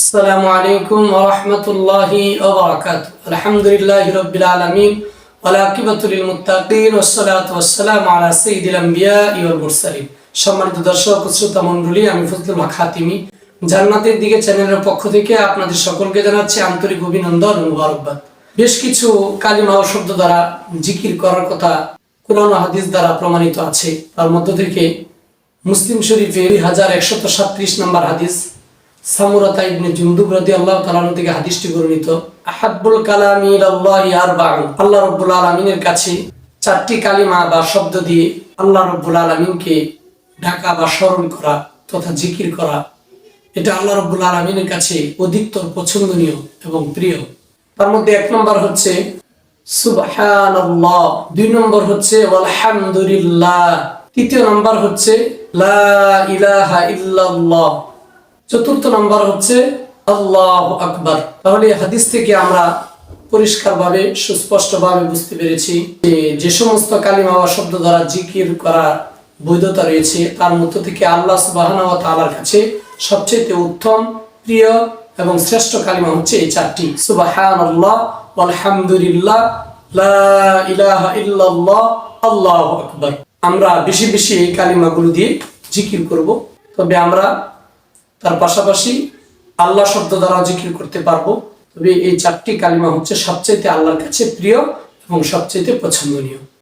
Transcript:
السلام عليكم ورحمة الله وبركاته الحمد لله رب العالمين والعاقبة للمتقين والصلاة والسلام على سيد الأنبياء والمرسلين সম্মানিত দর্শক ও শ্রোতা মণ্ডলী আমি ফজলুল হক হাতিমি জান্নাতের দিকে চ্যানেলের পক্ষ থেকে আপনাদের সকলকে জানাচ্ছি আন্তরিক অভিনন্দন ও মুবারকবাদ বেশ কিছু কালিমা ও শব্দ দ্বারা জিকির করার কথা কোরআন ও হাদিস দ্বারা প্রমাণিত আছে তার মধ্য থেকে মুসলিম শরীফে দুই হাজার একশত সাতত্রিশ নম্বর হাদিস সামুরাতা ইবনে জুন্দুব রাদিয়াল্লাহু তাআলা থেকে হাদিসটি বর্ণিত, আহাব্বুল কালামি ইলাল্লাহি আরবাউন আল্লাহ রাব্বুল আলামিনের কাছে চারটি কালিমা বা শব্দ দিয়ে আল্লাহ রাব্বুল আলামিনকে ঢাকা বা স্মরণ করা তথা জিকির করা। এটা আল্লাহ রাব্বুল আলামিনের কাছে অধিকতর পছন্দনীয় এবং প্রিয়। তার মধ্যে এক নম্বর হচ্ছে, সুবহানাল্লাহ দুই নম্বর হচ্ছে আলহামদুলিল্লাহ তৃতীয় নম্বর হচ্ছে, লা ইলাহা ইল্লাল্লাহ চতুর্থ নম্বর হচ্ছে আল্লাহ আকবর। তাহলে হাদিস থেকে আমরা পরিষ্কারভাবে, সুস্পষ্টভাবে বুঝতে পেরেছি যে যে সমস্ত কালিমা বা শব্দ দ্বারা জিকির করার বৈধতা রয়েছে, তার মধ্য থেকে আল্লাহ সুবাহানা কাছে সবচেয়ে উত্তম, প্রিয় এবং শ্রেষ্ঠ কালিমা হচ্ছে এই চারটি। সুবাহান আকবার। আমরা বেশি বেশি এই কালিমাগুলো দিয়ে জিকির করব। তবে আমরা তার পাশাপাশি আল্লাহ শব্দ দ্বারা জিকির করতে পারব। তবে এই চারটি কালিমা হচ্ছে সবচাইতে আল্লাহর কাছে প্রিয় এবং সবচাইতে পছন্দনীয়।